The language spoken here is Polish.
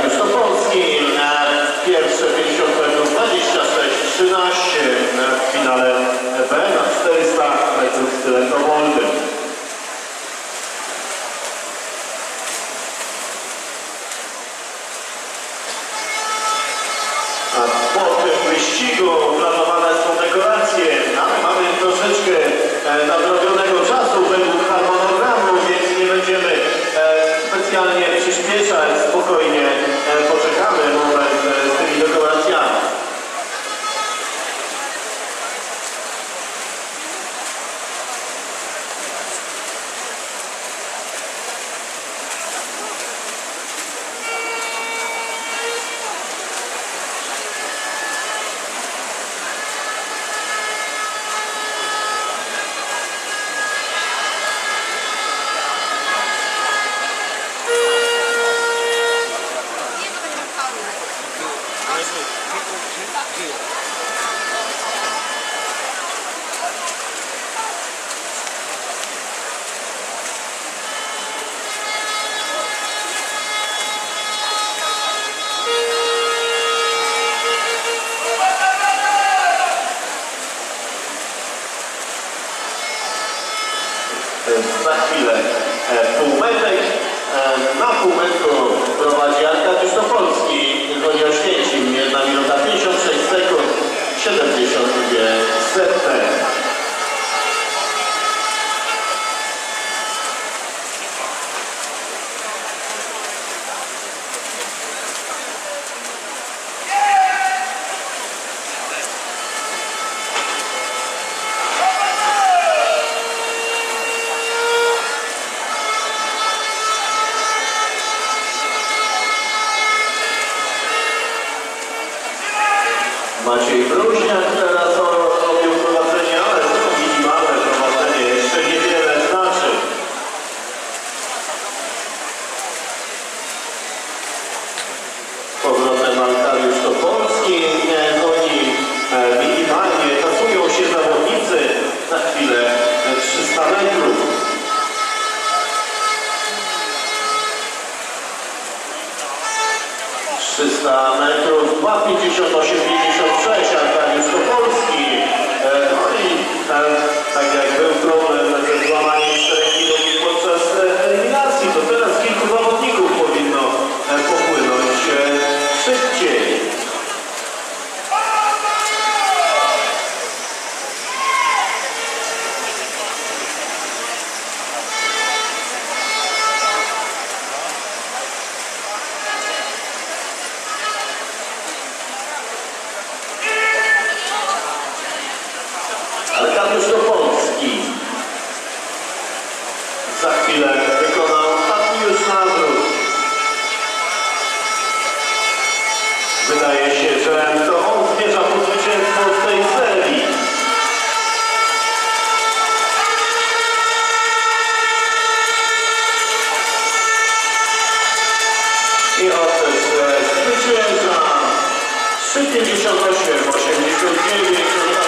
Krzysztofowski. Pierwsze za chwilę e, półmetek. E, Na półmetku prowadzi Arkadiusz Topolski, chodzi o Święcim, 1 minuta Maciej Bluźniak teraz o- objął prowadzenie, ale to minimalne prowadzenie, jeszcze niewiele znaczy. Powrotem Arkadiusz Topolski, e, oni e, minimalnie tasują się zawodnicy, za chwilę e, 300 metrów. Trzysta metrów, za chwilę wykona ostatni już nawrót. Wydaje się, że to on zmierza po zwycięstwo z tej serii. I Ortes zwycięża 358, 89,